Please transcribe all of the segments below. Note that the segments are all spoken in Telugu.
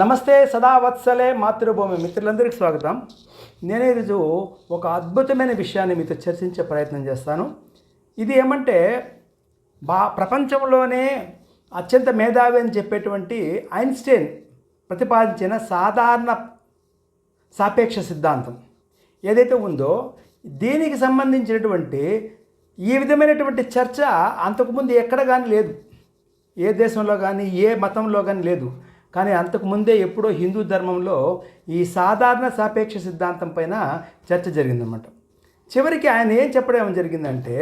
నమస్తే సదావత్సలే మాతృభూమి మిత్రులందరికీ స్వాగతం. నేను ఈరోజు ఒక అద్భుతమైన విషయాన్ని మీతో చర్చించే ప్రయత్నం చేస్తాను. ఇది ఏమంటే బా ప్రపంచంలోనే అత్యంత మేధావి అని చెప్పేటువంటి ఐన్స్టైన్ ప్రతిపాదించిన సాధారణ సాపేక్ష సిద్ధాంతం ఏదైతే ఉందో దీనికి సంబంధించినటువంటి ఈ విధమైనటువంటి చర్చ అంతకుముందు ఎక్కడ కానీ లేదు. ఏ దేశంలో కానీ ఏ మతంలో కానీ లేదు. కానీ అంతకుముందే ఎప్పుడో హిందూ ధర్మంలో ఈ సాధారణ సాపేక్ష సిద్ధాంతం పైన చర్చ జరిగిందన్నమాట. చివరికి ఆయన ఏం చెప్పడం జరిగిందంటే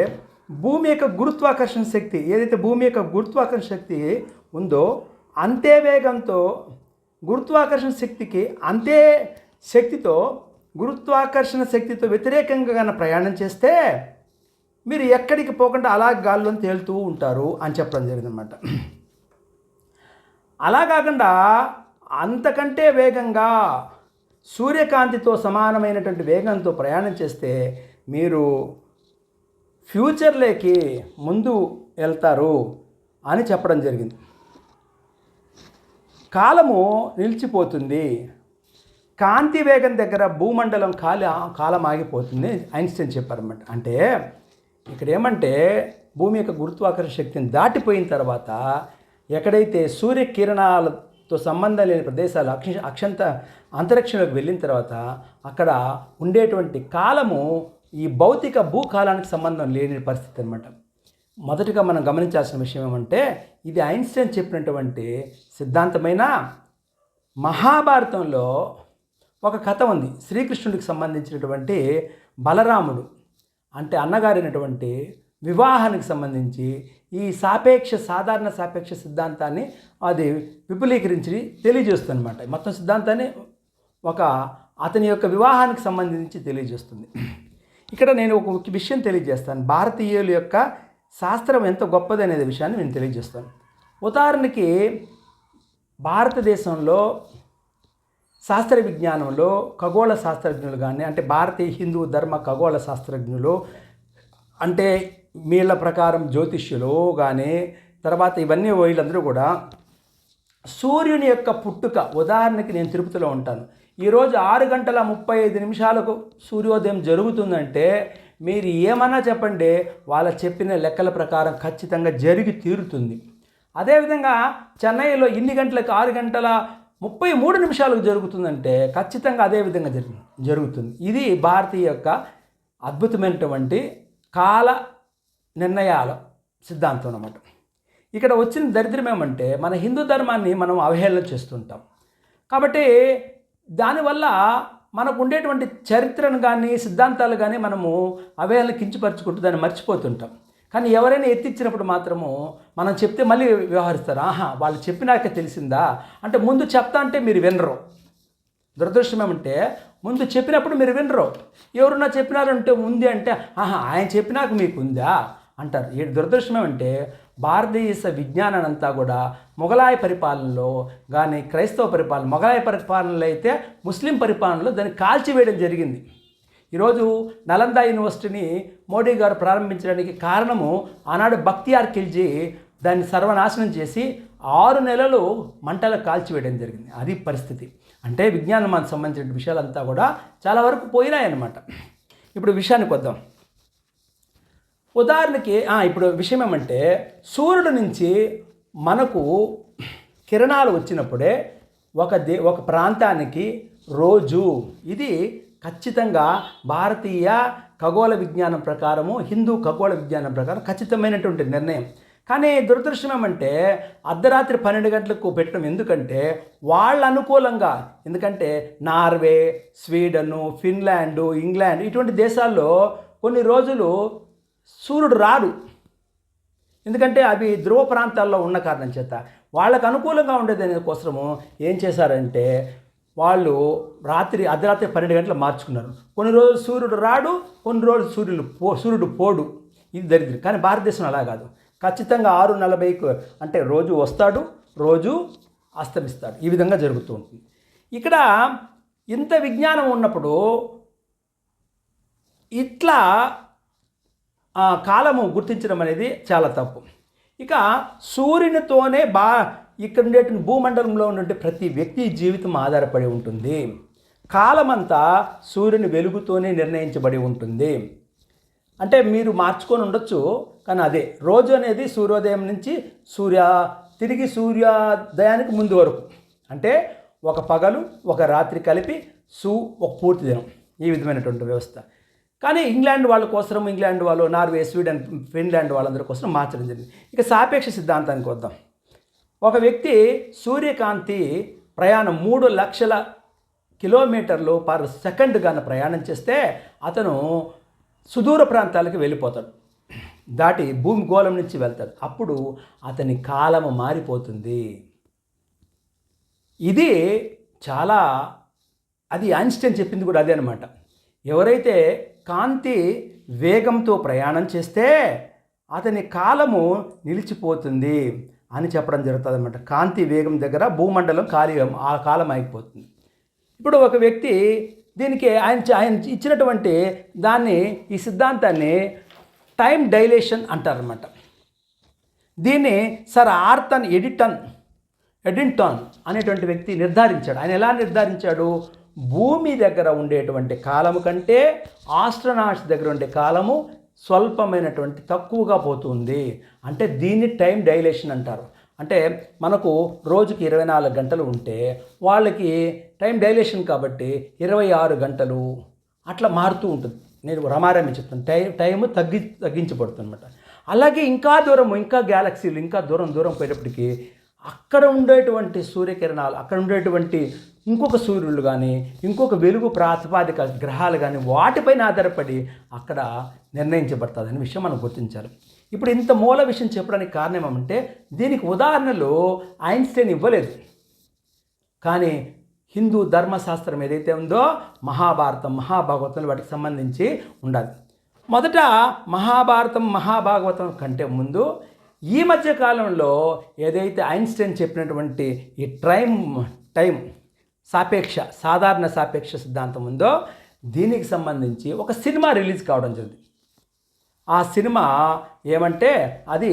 భూమి యొక్క గురుత్వాకర్షణ శక్తి ఏదైతే భూమి యొక్క గురుత్వాకర్షణ శక్తి ఉందో అంతే వేగంతో గురుత్వాకర్షణ శక్తికి అంతే శక్తితో గురుత్వాకర్షణ శక్తితో వ్యతిరేకంగా కన్నా ప్రయాణం చేస్తే మీరు ఎక్కడికి పోకుండా అలా గాల్లో తేలుతూ ఉంటారు అని చెప్పడం జరిగిందన్నమాట. అలా కాకుండా అంతకంటే వేగంగా సూర్యకాంతితో సమానమైనటువంటి వేగంతో ప్రయాణం చేస్తే మీరు ఫ్యూచర్లోకి ముందు వెళ్తారు అని చెప్పడం జరిగింది. కాలము నిలిచిపోతుంది. కాంతి వేగం దగ్గర భూమండలం కాల కాలం ఆగిపోతుంది ఐన్స్టైన్ చెప్పారన్నమాట. అంటే ఇక్కడ ఏమంటే భూమి యొక్క గురుత్వాకర్షణ శక్తిని దాటిపోయిన తర్వాత ఎక్కడైతే సూర్యకిరణాలతో సంబంధం లేని ప్రదేశాలు అక్ష అక్షంత అంతరిక్షంలోకి వెళ్ళిన తర్వాత అక్కడ ఉండేటువంటి కాలము ఈ భౌతిక భూకాలానికి సంబంధం లేని పరిస్థితి అనమాట మొదటగా మనం గమనించాల్సిన విషయం ఏమంటే ఇది ఐన్స్టైన్ చెప్పినటువంటి సిద్ధాంతమైన మహాభారతంలో ఒక కథ ఉంది. శ్రీకృష్ణుడికి సంబంధించినటువంటి బలరాముడు అంటే అన్నగారైనటువంటి వివాహానికి సంబంధించి ఈ సాపేక్ష సాధారణ సాపేక్ష సిద్ధాంతాన్ని అది విపులీకరించి తెలియజేస్తుందన్నమాట. మొత్తం సిద్ధాంతాన్ని ఒక అతని యొక్క వివాహానికి సంబంధించి తెలియజేస్తుంది. ఇక్కడ నేను ఒక విషయం తెలియజేస్తాను. భారతీయుల యొక్క శాస్త్రం ఎంత గొప్పది అనేది విషయాన్ని నేను తెలియజేస్తాను. ఉదాహరణకి భారతదేశంలో శాస్త్ర విజ్ఞానంలో ఖగోళ శాస్త్రజ్ఞులు కానీ అంటే భారతీయ హిందూ ధర్మ ఖగోళ శాస్త్రజ్ఞులు అంటే వీళ్ళ ప్రకారం జ్యోతిష్యులు కానీ తర్వాత ఇవన్నీ వీళ్ళందరూ కూడా సూర్యుని యొక్క పుట్టుక ఉదాహరణకి నేను తిరుపతిలో ఉంటాను. ఈరోజు ఆరు గంటల ముప్పై ఐదు నిమిషాలకు సూర్యోదయం జరుగుతుందంటే మీరు ఏమన్నా చెప్పండి వాళ్ళ చెప్పిన లెక్కల ప్రకారం ఖచ్చితంగా జరిగి తీరుతుంది. అదేవిధంగా చెన్నైలో ఇన్ని గంటలకు ఆరు గంటల ముప్పై మూడు నిమిషాలకు జరుగుతుందంటే ఖచ్చితంగా అదే విధంగా జరుగు జరుగుతుంది. ఇది భారతీయ యొక్క అద్భుతమైనటువంటి కాల నిర్ణయాల సిద్ధాంతం అన్నమాట ఇక్కడ వచ్చిన దరిద్రం ఏమంటే మన హిందూ ధర్మాన్ని మనం అవహేళన చేస్తుంటాం. కాబట్టి దానివల్ల మనకు ఉండేటువంటి చరిత్రను కానీ సిద్ధాంతాలు కానీ మనము అవహేళన కించపరుచుకుంటూ దాన్ని మర్చిపోతుంటాం. కానీ ఎవరైనా ఎత్తిచ్చినప్పుడు మాత్రము మనం చెప్తే మళ్ళీ వ్యవహరిస్తారు. ఆహా వాళ్ళు చెప్పినాక తెలిసిందా? అంటే ముందు చెప్తా అంటే మీరు వినరు. దురదృష్టం ఏమంటే ముందు చెప్పినప్పుడు మీరు వినరు. ఎవరున్నా చెప్పినారంటే ఉంది అంటే ఆహా ఆయన చెప్పినాక మీకు ఉందా అంటారు. ఈ దురదృష్టం ఏమంటే భారతదేశ విజ్ఞానాన్ని అంతా కూడా మొఘలాయ పరిపాలనలో కానీ క్రైస్తవ పరిపాలన మొఘలాయ పరిపాలనలో అయితే ముస్లిం పరిపాలనలో దాన్ని కాల్చివేయడం జరిగింది. ఈరోజు నలంద యూనివర్సిటీని మోడీ గారు ప్రారంభించడానికి కారణము ఆనాడు బక్తియార్ ఖిల్జీ దాన్ని సర్వనాశనం చేసి ఆరు నెలలు మంటలు కాల్చివేయడం జరిగింది. అది పరిస్థితి. అంటే విజ్ఞానానికి సంబంధించిన విషయాలంతా కూడా చాలా వరకు పోయినాయన్నమాట. ఇప్పుడు విషయానికి వద్దాం. ఉదాహరణకి ఇప్పుడు విషయం ఏమంటే సూర్యుడు నుంచి మనకు కిరణాలు వచ్చినప్పుడే ఒక దే ఒక ప్రాంతానికి రోజు ఇది ఖచ్చితంగా భారతీయ ఖగోళ విజ్ఞానం ప్రకారము హిందూ ఖగోళ విజ్ఞానం ప్రకారం ఖచ్చితమైనటువంటి నిర్ణయం. కానీ దురదృష్టం ఏమంటే అర్ధరాత్రి పన్నెండు గంటలకు పెట్టడం ఎందుకంటే వాళ్ళ అనుకూలంగా ఎందుకంటే నార్వే స్వీడను ఫిన్లాండు ఇంగ్లాండ్ ఇటువంటి దేశాల్లో కొన్ని రోజులు సూర్యుడు రాడు. ఎందుకంటే అవి ధ్రువ ప్రాంతాల్లో ఉన్న కారణం చేత వాళ్ళకు అనుకూలంగా ఉండేది కోసము ఏం చేశారంటే వాళ్ళు రాత్రి అర్ధరాత్రి పన్నెండు గంటలు మార్చుకున్నారు. కొన్ని రోజులు సూర్యుడు రాడు కొన్ని రోజులు సూర్యుడు పో సూర్యుడు పోడు. ఇది దరిద్రం. కానీ భారతదేశం అలా కాదు. ఖచ్చితంగా ఆరు నలభైకి అంటే రోజు వస్తాడు రోజు అస్తమిస్తాడు. ఈ విధంగా జరుగుతూ ఉంటుంది. ఇక్కడ ఇంత విజ్ఞానం ఉన్నప్పుడు ఇట్లా కాలము గుర్తించడం అనేది చాలా తప్పు. ఇక సూర్యునితోనే బా ఇక్కడ ఉండేటువంటి భూమండలంలో ఉన్నటువంటి ప్రతి వ్యక్తి జీవితం ఆధారపడి ఉంటుంది. కాలమంతా సూర్యుని వెలుగుతోనే నిర్ణయించబడి ఉంటుంది. అంటే మీరు మార్చుకొని ఉండొచ్చు కానీ అదే రోజు అనేది సూర్యోదయం నుంచి సూర్య తిరిగి సూర్యోదయానికి ముందు వరకు. అంటే ఒక పగలు ఒక రాత్రి కలిపి సూ ఒక పూర్తి దినం. ఈ విధమైనటువంటి వ్యవస్థ. కానీ ఇంగ్లాండ్ వాళ్ళ కోసం ఇంగ్లాండ్ వాళ్ళు నార్వే స్వీడన్ ఫిన్లాండ్ వాళ్ళందరి కోసం మార్చడం జరిగింది. ఇక సాపేక్ష సిద్ధాంతానికి వద్దాం. ఒక వ్యక్తి సూర్యకాంతి ప్రయాణం మూడు లక్షల కిలోమీటర్లు పర్ సెకండ్ గాన ప్రయాణం చేస్తే అతను సుదూర ప్రాంతాలకు వెళ్ళిపోతాడు. దాటి భూమి గోళం నుంచి వెళ్తాడు. అప్పుడు అతని కాలము మారిపోతుంది. ఇది చాలా అది ఐన్స్టైన్ చెప్పింది కూడా అదే అనమాట ఎవరైతే కాంతి వేగంతో ప్రయాణం చేస్తే అతని కాలము నిలిచిపోతుంది అని చెప్పడం జరుగుతుంది అనమాట కాంతి వేగం దగ్గర భూమండలం ఖాళీ ఆ కాలం అయిపోతుంది ఇప్పుడు ఒక వ్యక్తి దీనికి ఆయన ఆయన ఇచ్చినటువంటి దాన్ని ఈ సిద్ధాంతాన్ని టైం డైలేషన్ అంటారనమాట దీన్ని సర్ ఆర్థన్ ఎడిటన్ ఎడింటాన్ అనేటువంటి వ్యక్తి నిర్ధారించాడు. ఆయన ఎలా నిర్ధారించాడు? భూమి దగ్గర ఉండేటువంటి కాలము కంటే ఆస్ట్రనాట్స్ దగ్గర ఉండే కాలము స్వల్పమైనటువంటి తక్కువగా పోతుంది. అంటే దీన్ని టైం డైలేషన్ అంటారు. అంటే మనకు రోజుకి ఇరవై నాలుగు గంటలు ఉంటే వాళ్ళకి టైం డైలేషన్ కాబట్టి ఇరవై ఆరు గంటలు అట్లా మారుతూ ఉంటుంది. నేను రమారమి చెప్తాను. టైం టైం తగ్గి తగ్గించబడుతుంది అనమాట అలాగే ఇంకా దూరం ఇంకా గ్యాలక్సీలు ఇంకా దూరం దూరం పోయేటప్పటికి అక్కడ ఉండేటువంటి సూర్యకిరణాలు అక్కడ ఉండేటువంటి ఇంకొక సూర్యులు కానీ ఇంకొక వెలుగు ప్రాతిపాదిక గ్రహాలు కానీ వాటిపైన ఆధారపడి అక్కడ నిర్ణయించబడుతుంది అనే విషయం మనం గుర్తించాలి. ఇప్పుడు ఇంత మూల విషయం చెప్పడానికి కారణం ఏమంటే దీనికి ఉదాహరణలు ఐన్స్టైన్ ఇవ్వలేదు. కానీ హిందూ ధర్మశాస్త్రం ఏదైతే ఉందో మహాభారతం మహాభాగవతం వాటికి సంబంధించి ఉండాలి. మొదట మహాభారతం మహాభాగవతం కంటే ముందు ఈ మధ్య కాలంలో ఏదైతే ఐన్స్టైన్ చెప్పినటువంటి ఈ ట్రైమ్ టైం సాపేక్ష సాధారణ సాపేక్ష సిద్ధాంతం ఉందో దీనికి సంబంధించి ఒక సినిమా రిలీజ్ కావడం జరిగింది. ఆ సినిమా ఏమంటే అది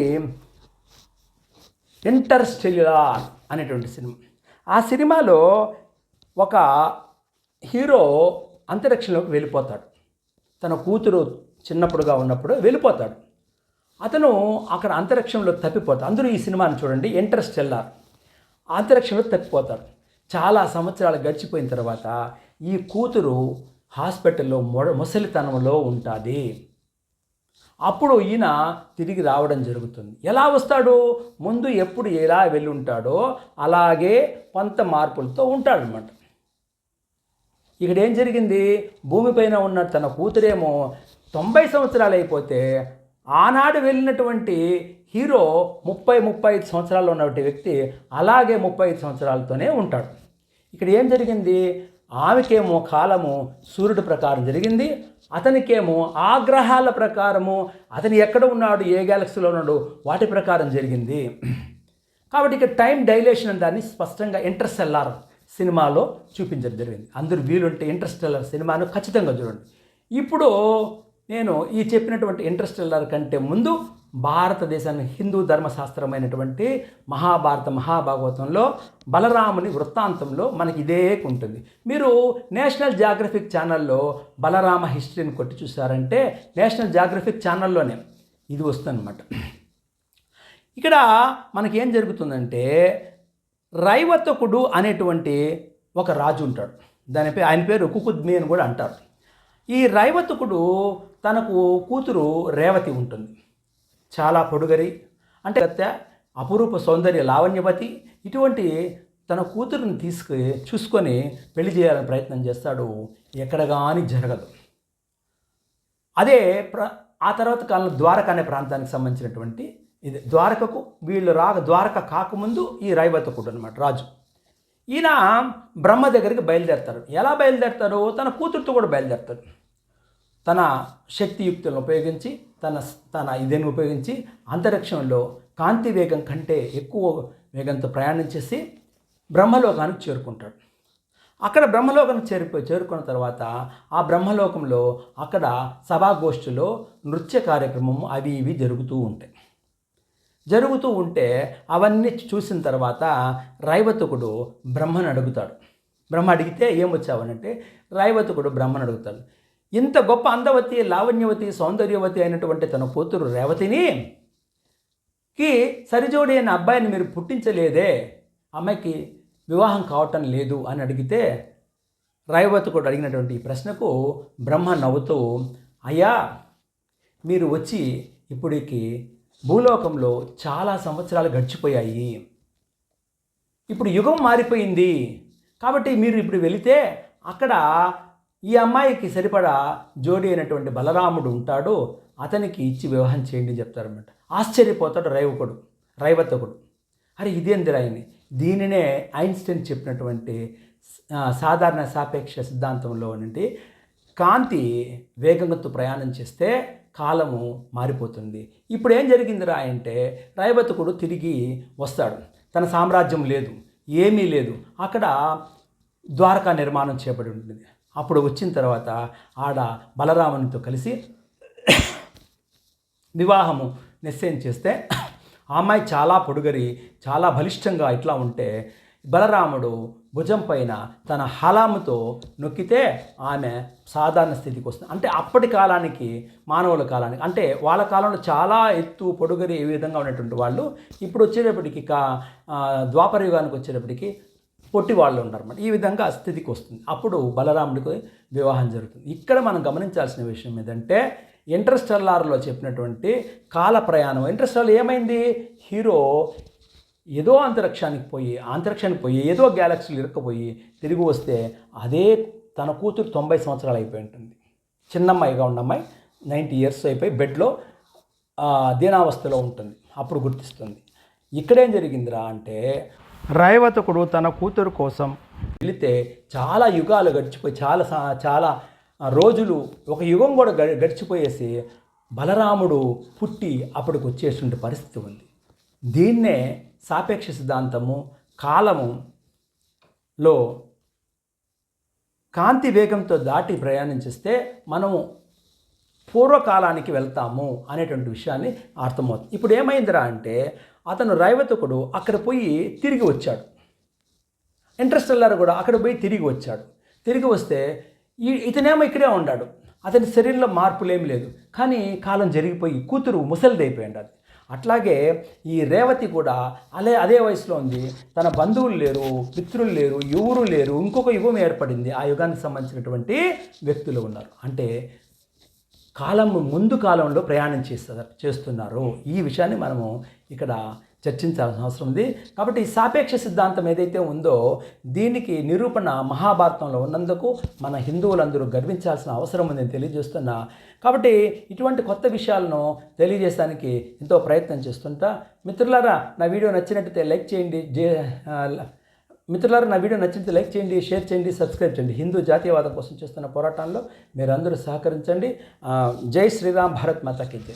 ఇంటర్స్టెల్యులార్ అనేటువంటి సినిమా. ఆ సినిమాలో ఒక హీరో అంతరిక్షంలోకి వెళ్ళిపోతాడు. తన కూతురు చిన్నప్పుడుగా ఉన్నప్పుడు వెళ్ళిపోతాడు. అతను అక్కడ అంతరిక్షంలో తప్పిపోతాడు. అందరూ ఈ సినిమాని చూడండి. ఇంట్రెస్ట్ వెళ్ళారు అంతరిక్షంలో తప్పిపోతాడు. చాలా సంవత్సరాలు గడిచిపోయిన తర్వాత ఈ కూతురు హాస్పిటల్లో మొడ ముసలితనంలో ఉంటుంది. అప్పుడు ఈయన తిరిగి రావడం జరుగుతుంది. ఎలా వస్తాడు? ముందు ఎప్పుడు ఎలా వెళ్ళి ఉంటాడో అలాగే కొంత మార్పులతో ఉంటాడనమాట ఇక్కడ ఏం జరిగింది భూమిపైన ఉన్న తన కూతురేమో తొంభై సంవత్సరాలు అయిపోతే ఆనాడు వెళ్ళినటువంటి హీరో ముప్పై ముప్పై ఐదు సంవత్సరాల్లో ఉన్నటువంటి వ్యక్తి అలాగే ముప్పై ఐదు సంవత్సరాలతోనే ఉంటాడు. ఇక్కడ ఏం జరిగింది? ఆమెకేమో కాలము సూర్యుడి ప్రకారం జరిగింది. అతనికేమో ఆ గ్రహాల ప్రకారము అతను ఎక్కడ ఉన్నాడు? ఏ గ్యాలక్సీలో ఉన్నాడు? వాటి ప్రకారం జరిగింది. కాబట్టి ఇక్కడ టైం డైలేషన్ అని దాన్ని స్పష్టంగా ఇంటర్స్టెల్లార్ సినిమాలో చూపించడం జరిగింది. అందరూ వీలుంటే ఇంటర్స్టెల్లార్ సినిమాను ఖచ్చితంగా చూడండి. ఇప్పుడు నేను ఈ చెప్పినటువంటి ఇంటర్స్టెల్లార్ కంటే ముందు భారతదేశాన్ని హిందూ ధర్మశాస్త్రమైనటువంటి మహాభారత మహాభాగవతంలో బలరాముని వృత్తాంతంలో మనకి ఇదే ఉంటుంది. మీరు నేషనల్ జాగ్రఫిక్ ఛానల్లో బలరామ హిస్టరీని కొట్టి చూసారంటే నేషనల్ జాగ్రఫిక్ ఛానల్లోనే ఇది వస్తుందన్నమాట. ఇక్కడ మనకి ఏం జరుగుతుందంటే రైవతకుడు అనేటువంటి ఒక రాజు ఉంటాడు. దాని పేరు ఆయన పేరు కుకుద్మి అని కూడా అంటారు. ఈ రైవతుకుడు తనకు కూతురు రేవతి ఉంటుంది. చాలా పొడుగరి అంటే అత్య అపురూప సౌందర్య లావణ్యవతి ఇటువంటి తన కూతురుని తీసుకు చూసుకొని పెళ్ళి చేయాలని ప్రయత్నం చేస్తాడు. ఎక్కడ కానీ జరగదు. అదే ప్ర ఆ తర్వాత కాలంలో ద్వారక అనే ప్రాంతానికి సంబంధించినటువంటి ఇది. ద్వారకకు వీళ్ళు రాక ద్వారక కాకముందు ఈ రైవతకుడు అనమాట రాజు. ఈయన బ్రహ్మ దగ్గరికి బయలుదేరతారు ఎలా బయలుదేరతారు తన కూతురుతో కూడా బయలుదేరతాడు. తన శక్తియుక్తులను ఉపయోగించి తన తన ఇదేని ఉపయోగించి అంతరిక్షంలో కాంతి వేగం కంటే ఎక్కువ వేగంతో ప్రయాణం చేసి బ్రహ్మలోకానికి చేరుకుంటాడు. అక్కడ బ్రహ్మలోకానికి చేరిపోయి చేరుకున్న తర్వాత ఆ బ్రహ్మలోకంలో అక్కడ సభాగోష్ఠిలో నృత్య కార్యక్రమం అవి ఇవి జరుగుతూ ఉంటాయి. జరుగుతూ ఉంటే అవన్నీ చూసిన తర్వాత రైవతకుడు బ్రహ్మను అడుగుతాడు. బ్రహ్మ అడిగితే ఏమొచ్చావనంటే రైవతకుడు బ్రహ్మను అడుగుతాడు. ఇంత గొప్ప అందవతి లావణ్యవతి సౌందర్యవతి అయినటువంటి తన కూతురు రేవతిని కి సరిజోడి అయిన అబ్బాయిని మీరు పుట్టించలేదే అమ్మాయికి వివాహం కావటం లేదు అని అడిగితే రైవతకుడు అడిగినటువంటి ఈ ప్రశ్నకు బ్రహ్మ నవ్వుతూ అయ్యా మీరు వచ్చి ఇప్పటికి భూలోకంలో చాలా సంవత్సరాలు గడిచిపోయాయి. ఇప్పుడు యుగం మారిపోయింది. కాబట్టి మీరు ఇప్పుడు వెళితే అక్కడ ఈ అమ్మాయికి సరిపడా జోడి అయినటువంటి బలరాముడు ఉంటాడు. అతనికి ఇచ్చి వివాహం చేయండి చెప్తారనమాట చెప్తారన్నమాట. ఆశ్చర్యపోతాడు రైవకుడు రైవతకుడు. అరే ఇదేంది రాయని దీనినే ఐన్స్టైన్ చెప్పినటువంటి సాధారణ సాపేక్ష సిద్ధాంతంలో నుండి కాంతి వేగంతో ప్రయాణం చేస్తే కాలము మారిపోతుంది. ఇప్పుడు ఏం జరిగిందిరా అంటే రాయబతుకుడు తిరిగి వస్తాడు. తన సామ్రాజ్యం లేదు ఏమీ లేదు. అక్కడ ద్వారకా నిర్మాణం చేయబడి ఉంటుంది. అప్పుడు వచ్చిన తర్వాత ఆడ బలరామునితో కలిసి వివాహము నిశ్చయం చేస్తే ఆ అమ్మాయి చాలా పొడుగరి చాలా బలిష్టంగా ఇట్లా ఉంటే బలరాముడు భుజం పైన తన హలాముతో నొక్కితే ఆమె సాధారణ స్థితికి వస్తుంది. అంటే అప్పటి కాలానికి మానవుల కాలానికి. అంటే వాళ్ళ కాలంలో చాలా ఎత్తు పొడుగరి ఈ విధంగా ఉన్నటువంటి వాళ్ళు ఇప్పుడు వచ్చేటప్పటికి కా ద్వాపర యుగానికి వచ్చేటప్పటికి పొట్టి వాళ్ళు ఉన్నారన్నమాట. ఈ విధంగా స్థితికి వస్తుంది. అప్పుడు బలరాముడికి వివాహం జరుగుతుంది. ఇక్కడ మనం గమనించాల్సిన విషయం ఏంటంటే ఇంటర్స్టెల్లార్లో చెప్పినటువంటి కాల ప్రయాణం ఇంటర్స్టెల్లార్ ఏమైంది? హీరో ఏదో అంతరిక్షానికి పోయి అంతరిక్షానికి పోయి ఏదో గ్యాలక్సీలు ఇరుక్కుపోయి తిరిగి వస్తే అదే తన కూతురు తొంభై సంవత్సరాలు అయిపోయి ఉంటుంది. చిన్నమ్మాయిగా ఉన్న అమ్మాయి నైంటీ ఇయర్స్ అయిపోయి బెడ్లో దీనావస్థలో ఉంటుంది. అప్పుడు గుర్తిస్తుంది. ఇక్కడేం జరిగిందిరా అంటే రైవతకుడు తన కూతురు కోసం వెళితే చాలా యుగాలు గడిచిపోయి చాలా చాలా రోజులు ఒక యుగం కూడా గడి గడిచిపోయేసి బలరాముడు పుట్టి అప్పటికి వచ్చేటువంటి పరిస్థితి ఉంది. దీన్నే సాపేక్ష సిద్ధాంతము కాలములో కాంతి వేగంతో దాటి ప్రయాణం చేస్తే మనము పూర్వకాలానికి వెళ్తాము అనేటువంటి విషయాన్ని అర్థమవుతుంది. ఇప్పుడు ఏమైందిరా అంటే అతను రైవతకుడు అక్కడ పోయి తిరిగి వచ్చాడు. ఇంట్రెస్టెల్లార్ కూడా అక్కడ పోయి తిరిగి వచ్చాడు. తిరిగి వస్తే ఈ ఇతనేమో ఇక్కడే ఉన్నాడు అతని శరీరంలో మార్పులేమి లేదు. కానీ కాలం జరిగిపోయి కూతురు ముసలిదైపోయి ఉండాలి అట్లాగే ఈ రేవతి కూడా అదే అదే వయసులో ఉంది. తన బంధువులు లేరు మిత్రులు లేరు ఎవరు లేరు ఇంకొక యుగం ఏర్పడింది. ఆ యుగానికి సంబంధించినటువంటి వ్యక్తులు ఉన్నారు. అంటే కాలం ముందు కాలంలో ప్రయాణం చేస్తారు చేస్తున్నారు. ఈ విషయాన్ని మనము ఇక్కడ చర్చించాల్సిన అవసరం ఉంది. కాబట్టి ఈ సాపేక్ష సిద్ధాంతం ఏదైతే ఉందో దీనికి నిరూపణ మహాభారతంలో ఉన్నందుకు మన హిందువులందరూ గర్వించాల్సిన అవసరం ఉందని తెలియజేస్తున్నా. కాబట్టి ఇటువంటి కొత్త విషయాలను తెలియజేయడానికి ఎంతో ప్రయత్నం చేస్తుంటా. మిత్రులారా నా వీడియో నచ్చినట్టయితే లైక్ చేయండి జే మిత్రులారా నా వీడియో నచ్చితే లైక్ చేయండి షేర్ చేయండి సబ్స్క్రైబ్ చేయండి. హిందూ జాతీయవాదం కోసం చేస్తున్న పోరాటంలో మీరందరూ సహకరించండి. జై శ్రీరామ్ భారత్ మాతాకి జై.